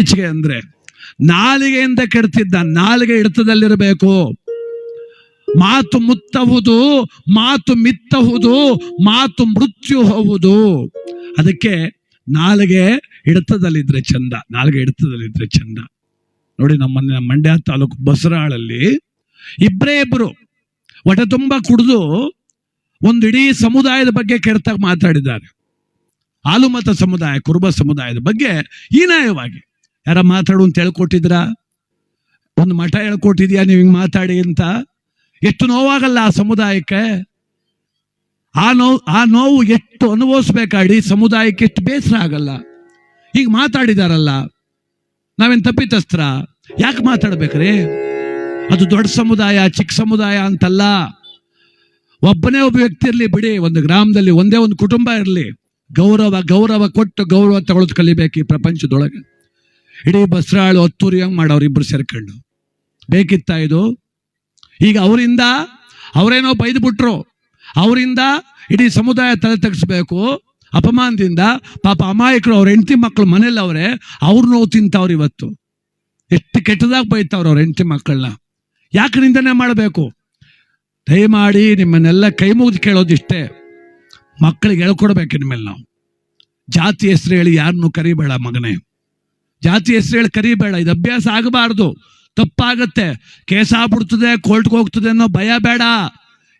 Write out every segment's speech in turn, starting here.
ಈಚೆಗೆ ಅಂದ್ರೆ ನಾಲಿಗೆಯಿಂದ ಕೆಡ್ತಿದ್ದ ನಾಲಿಗೆ ಹಿಡಿತದಲ್ಲಿರಬೇಕು. ಮಾತು ಮುತ್ತಹುದು, ಮಾತು ಮಿತ್ತಹುದು, ಮಾತು ಮೃತ್ಯು ಹೋಗುವುದು. ಅದಕ್ಕೆ ನಾಲಿಗೆ ಹಿಡಿತದಲ್ಲಿದ್ರೆ ಚಂದ, ನಾಲಿಗೆ ಹಿಡಿತದಲ್ಲಿದ್ರೆ ಚಂದ. ನೋಡಿ ನಮ್ಮ ಮಂಡ್ಯ ತಾಲೂಕು ಬಸರಾಳಲ್ಲಿ ಇಬ್ಬರೇ ಇಬ್ರು ಹೊಟ್ಟೆ ತುಂಬ ಕುಡಿದು ಒಂದು ಇಡೀ ಸಮುದಾಯದ ಬಗ್ಗೆ ಕೆಡ್ತಾಗ ಮಾತಾಡಿದ್ದಾರೆ. ಆಲುಮತ ಸಮುದಾಯ, ಕುರುಬ ಸಮುದಾಯದ ಬಗ್ಗೆ ಹೀನಾಯವಾಗಿ. ಯಾರ ಮಾತಾಡು ಅಂತ ಹೇಳ್ಕೊಟ್ಟಿದ್ರ? ಒಂದು ಮಠ ಹೇಳ್ಕೊಟ್ಟಿದ್ಯಾ ನೀವು ಹಿಂಗೆ ಮಾತಾಡಿ ಅಂತ? ಎಷ್ಟು ನೋವಾಗಲ್ಲ ಆ ಸಮುದಾಯಕ್ಕೆ? ಆ ನೋವು ಆ ನೋವು ಎಷ್ಟು ಅನುಭವಿಸ್ಬೇಕಾಡಿ ಸಮುದಾಯಕ್ಕೆ ಎಷ್ಟು ಬೇಸರ ಆಗಲ್ಲ. ಈಗ ಮಾತಾಡಿದಾರಲ್ಲ. ನಾವೇನು ತಪ್ಪಿತಸ್ತ್ರ? ಯಾಕೆ ಮಾತಾಡ್ಬೇಕ್ರಿ? ಅದು ದೊಡ್ಡ ಸಮುದಾಯ, ಚಿಕ್ಕ ಸಮುದಾಯ ಅಂತಲ್ಲ. ಒಬ್ಬನೇ ಒಬ್ಬ ವ್ಯಕ್ತಿ ಇರಲಿ ಬಿಡಿ, ಒಂದು ಗ್ರಾಮದಲ್ಲಿ ಒಂದೇ ಒಂದು ಕುಟುಂಬ ಇರಲಿ. ಗೌರವ ಗೌರವ ಕೊಟ್ಟು ಗೌರವ ತಗೊಳ್ಳೋದು ಕಲಿಬೇಕು ಈ ಪ್ರಪಂಚದೊಳಗೆ. ಇಡೀ ಬಸ್ರಾಳು ಹತ್ತೂರಿ ಹಂಗೆ ಮಾಡೋರು ಇಬ್ರು ಸೇರ್ಕೊಂಡು. ಬೇಕಿತ್ತ ಇದು? ಈಗ ಅವರಿಂದ ಅವರೇನೋ ಬೈದು ಬಿಟ್ರು ಅವರಿಂದ ಇಡೀ ಸಮುದಾಯ ತಲೆ ತಗ್ಸ್ಬೇಕು. ಅಪಮಾನದಿಂದ ಪಾಪ ಅಮಾಯಕರು ಅವ್ರ ಹೆಂಡತಿ ಮಕ್ಕಳು ಮನೇಲಿ ಅವರೇ, ಅವ್ರ ನೋವು ತಿಂತವ್ರು ಇವತ್ತು. ಎಷ್ಟು ಕೆಟ್ಟದಾಗಿ ಬೈತಾವ್ರು ಅವ್ರ ಹೆಂಡತಿ ಮಕ್ಕಳನ್ನ ಯಾಕೆ ನಿಂದನೆ ಮಾಡಬೇಕು? ದಯಮಾಡಿ ನಿಮ್ಮನ್ನೆಲ್ಲ ಕೈ ಮುಗಿದು ಕೇಳೋದಿಷ್ಟೇ. ಮಕ್ಕಳಿಗೆ ಹೇಳ್ಕೊಡ್ಬೇಕು ಇನ್ಮೇಲೆ ನಾವು. ಜಾತಿ ಹೆಸರು ಹೇಳಿ ಯಾರನ್ನೂ ಕರಿಬೇಡ ಮಗನೇ. ಜಾತಿ ಹೆಸರು ಹೇಳಿ ಕರಿಬೇಡ, ಇದು ಅಭ್ಯಾಸ ಆಗಬಾರ್ದು. ತಪ್ಪಾಗತ್ತೆ. ಕೇಸ್ ಆಗ್ಬಿಡ್ತದೆ, ಕೋರ್ಟ್ಗೆ ಹೋಗ್ತದೆ ಅನ್ನೋ ಭಯ ಬೇಡ.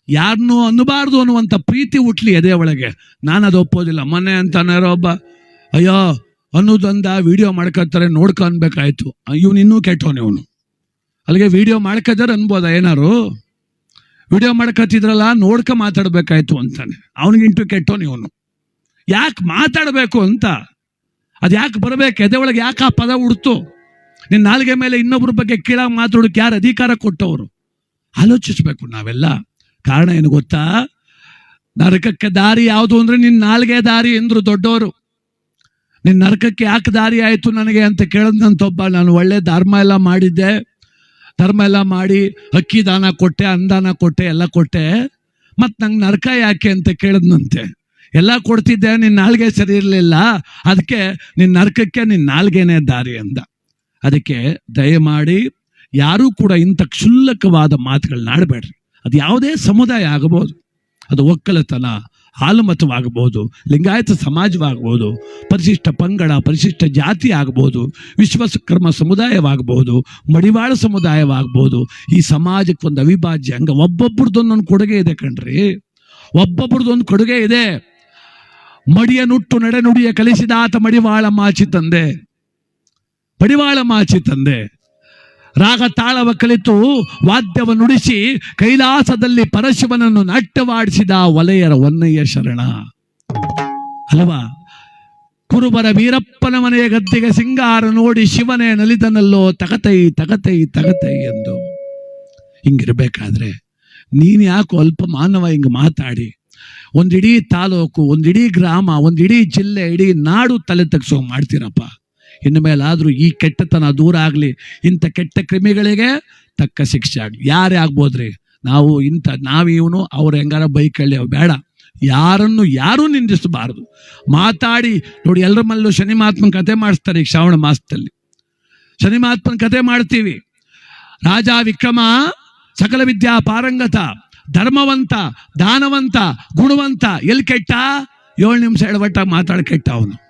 ಯಾರನ್ನೂ ಅನ್ನಬಾರ್ದು ಅನ್ನುವಂಥ ಪ್ರೀತಿ ಹುಟ್ಲಿ ಅದೇ ಒಳಗೆ. ನಾನು ಅದು ಒಪ್ಪೋದಿಲ್ಲ. ಮೊನ್ನೆ ಅಂತಾನಾರೋ ಒಬ್ಬ, ಅಯ್ಯೋ, ಅನ್ನೋದೊಂದ ವಿಡಿಯೋ ಮಾಡ್ಕೊತಾರೆ ನೋಡ್ಕೊ ಅನ್ಬೇಕಾಯ್ತು. ಇವನು ಇನ್ನೂ ಕೆಟ್ಟವನು ಇವನು ಅಲ್ಲಿಗೆ ವಿಡಿಯೋ ಮಾಡ್ಕೊತಾರೆ ಅನ್ಬೋದ ಏನಾರು? ವಿಡಿಯೋ ಮಾಡ್ಕತ್ತಿದ್ರಲ್ಲ ನೋಡ್ಕ ಮಾತಾಡ್ಬೇಕಾಯ್ತು ಅಂತಾನೆ. ಅವನಿಗಿಂಟು ಕೆಟ್ಟವನು ಇವನು ಯಾಕೆ ಮಾತಾಡಬೇಕು ಅಂತ? ಅದು ಯಾಕೆ ಬರಬೇಕು? ಎದೆ ಒಳಗೆ ಯಾಕೆ ಆ ಪದ ಉಡ್ತು? ನಿನ್ನ ನಾಲ್ಗೆ ಮೇಲೆ ಇನ್ನೊಬ್ಬರ ಬಗ್ಗೆ ಕೀಳಾಗಿ ಮಾತಾಡೋಕೆ ಯಾರು ಅಧಿಕಾರ ಕೊಟ್ಟವರು? ಆಲೋಚಿಸ್ಬೇಕು ನಾವೆಲ್ಲ. ಕಾರಣ ಏನು ಗೊತ್ತಾ? ನರಕಕ್ಕೆ ದಾರಿ ಯಾವುದು ಅಂದ್ರೆ ನಿನ್ನ ನಾಲ್ಗೆ ದಾರಿ ಎಂದರು ದೊಡ್ಡವರು ನಿನ್ನ ನರಕಕ್ಕೆ ಯಾಕೆ ದಾರಿ ಆಯಿತು ನನಗೆ ಅಂತ ಕೇಳಿದಂತೊಬ್ಬ, ನಾನು ಒಳ್ಳೆ ಧರ್ಮ ಎಲ್ಲ ಮಾಡಿದ್ದೆ. ಧರ್ಮ ಎಲ್ಲ ಮಾಡಿ ಅಕ್ಕಿ ದಾನ ಕೊಟ್ಟೆ ಅನ್ನದಾನ ಕೊಟ್ಟೆ, ಎಲ್ಲ ಕೊಟ್ಟೆ. ಮತ್ತು ನಂಗೆ ನರಕ ಯಾಕೆ ಅಂತ ಕೇಳಿದ್ನಂತೆ? ಎಲ್ಲ ಕೊಡ್ತಿದ್ದೆ ನಿನ್ನ ನಾಲ್ಗೆ ಸರಿ ಇರಲಿಲ್ಲ. ಅದಕ್ಕೆ ನಿನ್ನ ನರಕಕ್ಕೆ ನಿನ್ನ ನಾಲ್ಗೆನೇ ದಾರಿ ಅಂದ. ಅದಕ್ಕೆ ದಯಮಾಡಿ ಯಾರೂ ಕೂಡ ಇಂಥ ಕ್ಷುಲ್ಲಕವಾದ ಮಾತುಗಳನ್ನ ಆಡಬೇಡ್ರಿ. ಅದು ಯಾವುದೇ ಸಮುದಾಯ ಆಗಬಹುದು. ಅದು ಒಕ್ಕಲತನ ಹಾಲುಮತವಾಗಬಹುದು ಲಿಂಗಾಯತ ಸಮಾಜವಾಗಬಹುದು, ಪರಿಶಿಷ್ಟ ಪಂಗಡ, ಪರಿಶಿಷ್ಟ ಜಾತಿ ಆಗಬಹುದು, ವಿಶ್ವಕರ್ಮ ಸಮುದಾಯವಾಗಬಹುದು, ಮಡಿವಾಳ ಸಮುದಾಯವಾಗಬಹುದು, ಈ ಸಮಾಜಕ್ಕೆ ಒಂದು ಅವಿಭಾಜ್ಯ ಅಂಗ ಒಬ್ಬೊಬ್ರದ್ದೊಂದೊಂದು ಕೊಡುಗೆ ಇದೆ ಕಣ್ರಿ. ಒಬ್ಬೊಬ್ರದ್ದೊಂದು ಕೊಡುಗೆ ಇದೆ. ಮಡಿಯ ನುಟ್ಟು ನಡೆ ನುಡಿಯ ಕಲಿಸಿದಾತ ಮಡಿವಾಳ ಮಾಚಿ ತಂದೆ. ಮಡಿವಾಳ ಮಾಚಿ ತಂದೆ. ರಾಗ ತಾಳವ ಕಲಿತು ವಾದ್ಯವ ನುಡಿಸಿ ಕೈಲಾಸದಲ್ಲಿ ಪರಶಿವನನ್ನು ನಾಟ್ಯವಾಡಿಸಿದ ವಲಯರ ಒನ್ನಯ್ಯ ಶರಣ. ಅಲ್ವಾ? ಕುರುಬರ ವೀರಪ್ಪನ ಮನೆಯ ಗದ್ದೆಗೆ ಸಿಂಗಾರ ನೋಡಿ ಶಿವನೇ ನಲಿದನಲ್ಲೋ ತಗತೈ ತಗತೈ ತಗತೈ ಎಂದು. ಹಿಂಗಿರ್ಬೇಕಾದ್ರೆ ನೀನು ಯಾಕೋ ಅಲ್ಪ ಮಾನವ ಹಿಂಗೆ ಮಾತಾಡಿ ಒಂದಿಡೀ ತಾಲೂಕು, ಒಂದಿಡೀ ಗ್ರಾಮ, ಒಂದಿಡೀ ಜಿಲ್ಲೆ, ಇಡೀ ನಾಡು ತಲೆ ತಗ್ಸೋ ಮಾಡ್ತೀರಪ್ಪ. ಇನ್ನು ಮೇಲಾದರೂ ಈ ಕೆಟ್ಟತನ ದೂರ ಆಗಲಿ, ಇಂಥ ಕೆಟ್ಟ ಕ್ರಿಮಿಗಳಿಗೆ ತಕ್ಕ ಶಿಕ್ಷೆ ಆಗಲಿ. ಯಾರೇ ಆಗ್ಬೋದ್ರಿ? ನಾವು ಇಂಥ, ನಾವಿವನು, ಅವ್ರು ಹೆಂಗಾರ ಬೈಕಲ್ಲಿ ಬೇಡ. ಯಾರನ್ನು ಯಾರೂ ನಿಂದಿಸಬಾರದು. ಮಾತಾಡಿ, ನೋಡಿ ಎಲ್ಲರ ಮಲ್ಲೂ ಶನಿ ಮಹಾತ್ಮನ ಕತೆ ಮಾಡಿಸ್ತಾರೆ ಈಗ ಶ್ರಾವಣ ಮಾಸದಲ್ಲಿ. ಶನಿ ಮಹಾತ್ಮನ ಕತೆ ಮಾಡ್ತೀವಿ. ರಾಜ ವಿಕ್ರಮ ಸಕಲ ವಿದ್ಯಾ ಪಾರಂಗತ. ಧರ್ಮವಂತ, ದಾನವಂತ, ಗುಣವಂತ ಎಲ್ಲಿ ಕೆಟ್ಟ? ಏಳು ನಿಮಿಷ ಎಡವಟ್ಟ ಮಾತಾಡ ಕೆಟ್ಟ ಅವನು.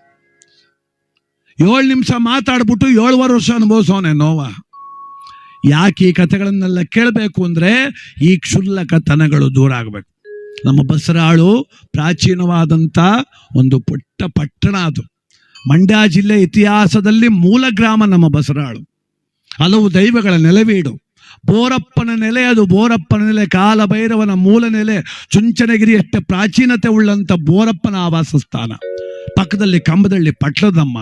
ಏಳು ನಿಮಿಷ ಮಾತಾಡ್ಬಿಟ್ಟು ಏಳುವರೆ ವರ್ಷ ಅನುಭವಿಸೋನೆ ನೋವ. ಯಾಕೆ ಈ ಕಥೆಗಳನ್ನೆಲ್ಲ ಕೇಳಬೇಕು ಅಂದ್ರೆ ಈ ಕ್ಷುಲ್ಲಕತನಗಳು ದೂರ ಆಗಬೇಕು. ನಮ್ಮ ಬಸರಾಳು ಪ್ರಾಚೀನವಾದಂಥ ಒಂದು ಪುಟ್ಟ ಪಟ್ಟಣ ಅದು. ಮಂಡ್ಯ ಜಿಲ್ಲೆ ಇತಿಹಾಸದಲ್ಲಿ ಮೂಲ ಗ್ರಾಮ ನಮ್ಮ ಬಸರಾಳು. ಹಲವು ದೈವಗಳ ನೆಲೆವೀಡು. ಬೋರಪ್ಪನ ನೆಲೆ ಅದು. ಬೋರಪ್ಪನ ನೆಲೆ ಕಾಲಭೈರವನ ಮೂಲ ನೆಲೆ. ಚುಂಚನಗಿರಿಯಷ್ಟೇ ಪ್ರಾಚೀನತೆ ಉಳ್ಳಂಥ ಬೋರಪ್ಪನ ಆವಾಸ ಸ್ಥಾನ. ಪಕ್ಕದಲ್ಲಿ ಕಂಬದಳ್ಳಿ ಪಟ್ಲದಮ್ಮ.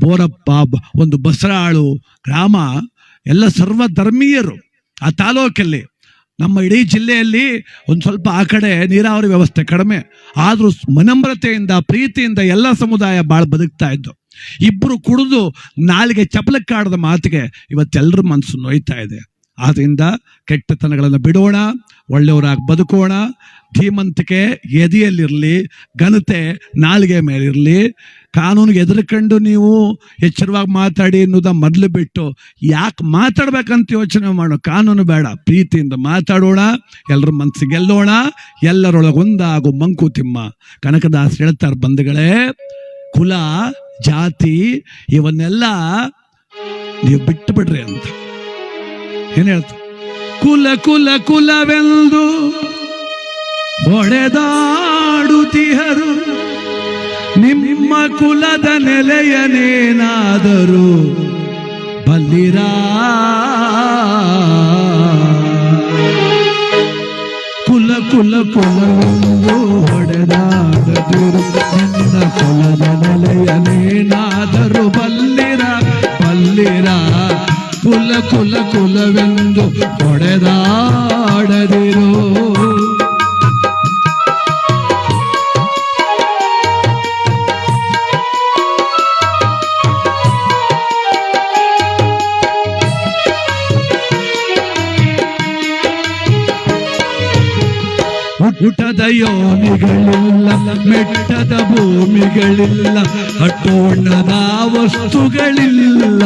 ಬೋರಪ್ಪ ಒಂದು ಬಸರಾಳು ಗ್ರಾಮ. ಎಲ್ಲ ಸರ್ವ ಧರ್ಮೀಯರು ಆ ತಾಲೂಕಲ್ಲಿ. ನಮ್ಮ ಇಡೀ ಜಿಲ್ಲೆಯಲ್ಲಿ ಒಂದು ಸ್ವಲ್ಪ ಆ ಕಡೆ ನೀರಾವರಿ ವ್ಯವಸ್ಥೆ ಕಡಿಮೆ. ಆದರೂ ಮನಮ್ರತೆಯಿಂದ, ಪ್ರೀತಿಯಿಂದ ಎಲ್ಲ ಸಮುದಾಯ ಭಾಳ ಬದುಕ್ತಾ ಇದ್ದು. ಇಬ್ಬರು ಕುಡಿದು ನಾಲಿಗೆ ಚಪಲಕ್ಕಾಡದ ಮಾತಿಗೆ ಇವತ್ತೆಲ್ಲರ ಮನಸ್ಸು ನೋಯ್ತಾ ಇದೆ. ಆದ್ರಿಂದ ಕೆಟ್ಟತನಗಳನ್ನು ಬಿಡೋಣ, ಒಳ್ಳೆಯವರಾಗಿ ಬದುಕೋಣ, ಧೀಮಂತಿಕೆ ಎದೆಯಲ್ಲಿರಲಿ, ಘನತೆ ನಾಲಿಗೆ ಮೇಲಿರಲಿ. ಕಾನೂನಿಗೆ ಎದುರುಕೊಂಡು ನೀವು ಎಚ್ಚರವಾಗಿ ಮಾತಾಡಿ ಅನ್ನೋದ ಮೊದಲು ಬಿಟ್ಟು ಯಾಕೆ ಮಾತಾಡ್ಬೇಕಂತ ಯೋಚನೆ ಮಾಡೋ. ಕಾನೂನು ಬೇಡ, ಪ್ರೀತಿಯಿಂದ ಮಾತಾಡೋಣ ಎಲ್ಲರ ಮನಸ್ಸಿಗೆ ಗೆಲ್ಲೋಣ ಎಲ್ಲರೊಳಗೊಂದಾಗು ಮಂಕುತಿಮ್ಮ ಕನಕದಾಸ್ ಹೇಳ್ತಾರೆ ಬಂಧುಗಳೇ, ಕುಲ, ಜಾತಿ, ಇವನ್ನೆಲ್ಲ ನೀವು ಬಿಟ್ಟು ಬಿಡ್ರಿ ಅಂತ. ಏನ್ ಹೇಳ್ತ? ಕುಲ ಕುಲ ಕುಲವೆಂದು ಹೊಡೆದಾಡುತ್ತಿಹರು ನಿಮ್ಮ ಕುಲದ ನೆಲೆಯನೇನಾದರೂ ಬಲ್ಲಿರ? ಕುಲ ಕುಲ ಕುಲವೆಂದು ಹೊಡೆದಾಡದಿರು. ನಿನ್ನ ಕುಲದ ನೆಲೆಯನೇನಾದರೂ ಬಲ್ಲಿರ? ಬಲ್ಲಿರ? ಕುಲ ಕುಲ ಕುಲವೆಂದು ಹೊಡೆದಾಡದಿರು ಹುಟ್ಟದ ಯೋನಿಗಳಿಲ್ಲ ಮೆಟ್ಟದ ಭೂಮಿಗಳಿಲ್ಲ ಹಟ್ಟೋಣದ ವಸ್ತುಗಳಿಲ್ಲ.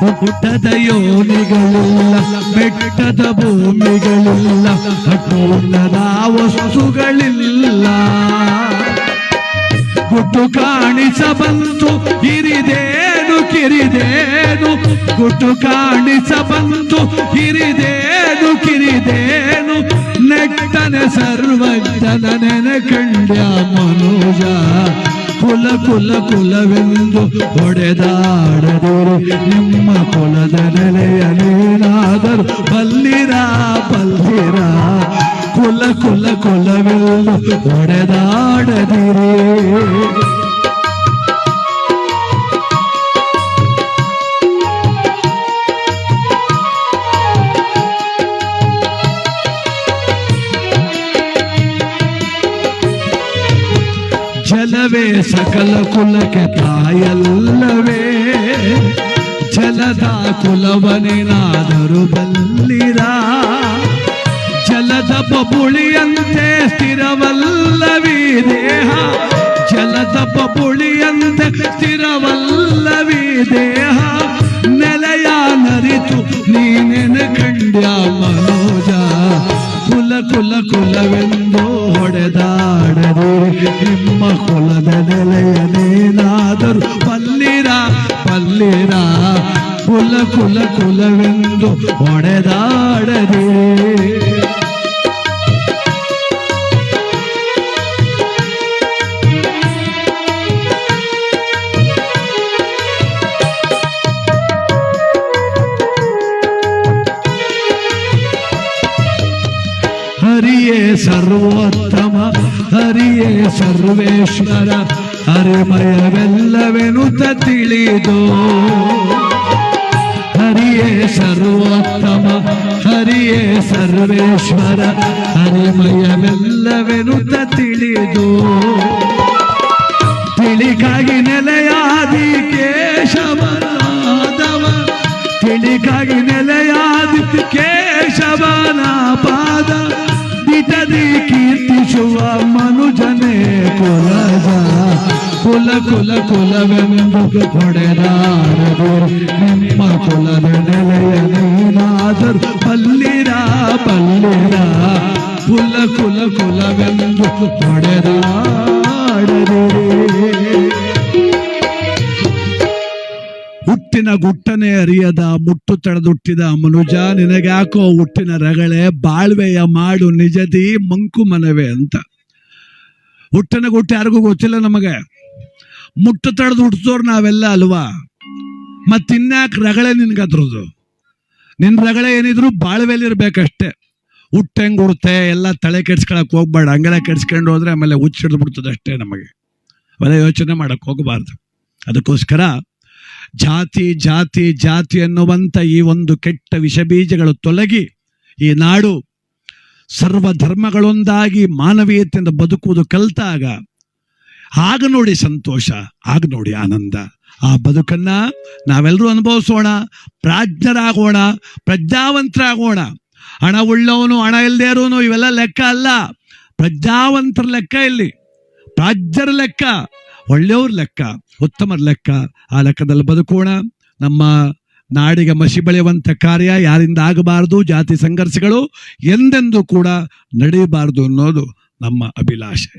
ಹುಟ್ಟದ ಯೋನಿಗಳಿಲ್ಲ ಬೆಟ್ಟದ ಭೂಮಿಗಳಿಲ್ಲ ಹಟ್ಟೋಣ್ಣದ ವಸ್ತುಗಳಿಲ್ಲ. ಗುಟ್ಟು ಕಾಣಿಸಬಂತು ಹಿರಿದೇನು ಕಿರಿದೇನು? ಗುಟ್ಟು ಕಾಣಿಸ ಬಂತು ಹಿರಿದೇನು ಕಿರಿದೇನು? ನೆಟ್ಟನೆ ಸರ್ವಜ್ಞನ ನೆನೆ ಕಂಡ್ಯ ಮನುಜ ಕುಲ ಕುಲ ಕುಲವೆಂದು ಹೊಡೆದಾಡದಿರು ನಿಮ್ಮ ಕುಲದ ನೆಲೆಯನೇನಾದರೂ ಬಲ್ಲಿರ ಬಲ್ಲಿರ. ಕುಲ ಕುಲ ಕುಲವೆಂದು ಹೊಡೆದಾಡದಿರಿ. ಸಕಲ ಕುಲಕ್ಕೆ ತಾಯಲ್ಲವೇ. ಜಲದ ಕುಲವನೇನಾದರೂ ಬಲ್ಲಿರ. ಜಲದ ಬಬುಳಿಯಂತೆ ಸ್ಥಿರವಲ್ಲವಿ ದೇಹ. ಜಲದ ಬಬುಳಿಯಂತೆ ಸ್ಥಿರವಲ್ಲವಿ ದೇಹ. ನೆಲೆಯ ನರಿತು ನೀನೆನ ಕಂಡ್ಯ ಮನೋಜ. ಕುಲ ಕುಲ ಕುಲವೆಂದು ಹೊಡೆದಾಡದು ನಿಮ್ಮ ಕುಲದ ನೆಲೆಯನೇನಾದರೂ ಪಲ್ಲಿರ ಪಲ್ಲಿರ ಕುಲ ಕುಲ ಕುಲವೆಂದು ಹೊಡೆದಾಡದಿರಿ ಸರ್ವೋತ್ತಮ ಹರಿಯೇ ಸರ್ವೇಶ್ವರ. ಹರಿಮಯವೆಲ್ಲವೆನುತ ತಿಳಿದು. ಹರಿಯೇ ಸರ್ವೋತ್ತಮ. ಹರಿಯೇ ಸರ್ವೇಶ್ವರ. ಹರಿಮಯವೆಲ್ಲವೆನುತ ತಿಳಿದು. ತಿಳಿಗಾಗಿ ನೆಲೆಯಾದಿ ಕೇಶವನಾದವ. ತಿಳಿಗಾಗಿ ನೆಲೆಯಾದಿ ಕೇಶವನ ಪಾದ ಮನುಜನೇ ಕುಲ ಕುಲ ಕುಲವೆಂದು ಹೊಡೆದಾರದು. ನಿಮ್ಮ ಕುಲದ ನೆಲೆಯ ನೀನಾದರು ಪಲ್ಲಿರ ಪಲ್ಲಿರ. ಕುಲ ಕುಲ ಕುಲವೆಂದು ಹೊಡೆದಾಡದಿರಿ ಹುಟ್ಟಿನ ಗುಟ್ಟನೆ ಅರಿಯದ, ಮುಟ್ಟು ತಡೆದುಟ್ಟಿದ ಮನುಜ, ನಿನಗ್ಯಾಕೋ ಹುಟ್ಟಿನ ರಗಳೆ, ಬಾಳ್ವೆಯ ಮಾಡು ನಿಜದಿ ಮಂಕು ಮನವೆ ಅಂತ. ಹುಟ್ಟಿನ ಹುಟ್ಟಿ ಯಾರಿಗೂ ಗೊತ್ತಿಲ್ಲ ನಮಗೆ. ಮುಟ್ಟು ತಡೆದು ಹುಟ್ಟಿಸೋರು ನಾವೆಲ್ಲ ಅಲ್ವಾ? ಮತ್ತಿನ್ಯಾಕೆ ರಗಳೆ ನಿನ್ಗದ್ರದ್ದು ನಿನ್ ರಗಳೆ ಏನಿದ್ರು ಬಾಳ್ವೆಲಿರ್ಬೇಕಷ್ಟೇ ಹುಟ್ಟು ಹೆಂಗ್ ಉಡುತ್ತೆ? ಎಲ್ಲ ತಲೆ ಕೆಡ್ಸ್ಕೊಳಕ್ ಹೋಗ್ಬೇಡ. ಹಂಗೆಲ್ಲ ಕೆಡ್ಸ್ಕೊಂಡು ಹೋದ್ರೆ ಆಮೇಲೆ ಹುಚ್ಚಿಡ್ದು ಬಿಡ್ತದೆ ಅಷ್ಟೇ ನಮಗೆ. ಅವೆಲ್ಲ ಯೋಚನೆ ಮಾಡಕ್ ಹೋಗಬಾರ್ದು. ಅದಕ್ಕೋಸ್ಕರ ಜಾತಿ ಜಾತಿ ಜಾತಿ ಅನ್ನುವಂಥ ಈ ಒಂದು ಕೆಟ್ಟ ವಿಷಬೀಜಗಳು ತೊಲಗಿ ಈ ನಾಡು ಸರ್ವ ಧರ್ಮಗಳೊಂದಾಗಿ ಮಾನವೀಯತೆಯಿಂದ ಬದುಕುವುದು ಕಲಿತಾಗ, ಆಗ ನೋಡಿ ಸಂತೋಷ, ಆಗ ನೋಡಿ ಆನಂದ. ಆ ಬದುಕನ್ನ ನಾವೆಲ್ಲರೂ ಅನುಭವಿಸೋಣ, ಪ್ರಾಜ್ಞರಾಗೋಣ, ಪ್ರಜ್ಞಾವಂತರಾಗೋಣ. ಹಣ ಉಳ್ಳವನು, ಹಣ ಇಲ್ಲದೆ ಇರೋನು ಇವೆಲ್ಲ ಲೆಕ್ಕ ಅಲ್ಲ. ಪ್ರಜ್ಞಾವಂತರ ಲೆಕ್ಕ ಇಲ್ಲಿ. ಪ್ರಾಜ್ಯರ ಲೆಕ್ಕ, ಒಳ್ಳೆಯವ್ರ ಲೆಕ್ಕ, ಉತ್ತಮರ ಲೆಕ್ಕ. ಆ ಲೆಕ್ಕದಲ್ಲಿ ಬದುಕೋಣ. ನಮ್ಮ ನಾಡಿಗೆ ಮಸಿ ಬೆಳೆಯುವಂಥ ಕಾರ್ಯ ಯಾರಿಂದ ಆಗಬಾರದು? ಜಾತಿ ಸಂಘರ್ಷಗಳು ಎಂದೆಂದೂ ಕೂಡ ನಡೆಯಬಾರದು ಅನ್ನೋದು ನಮ್ಮ ಅಭಿಲಾಷೆ.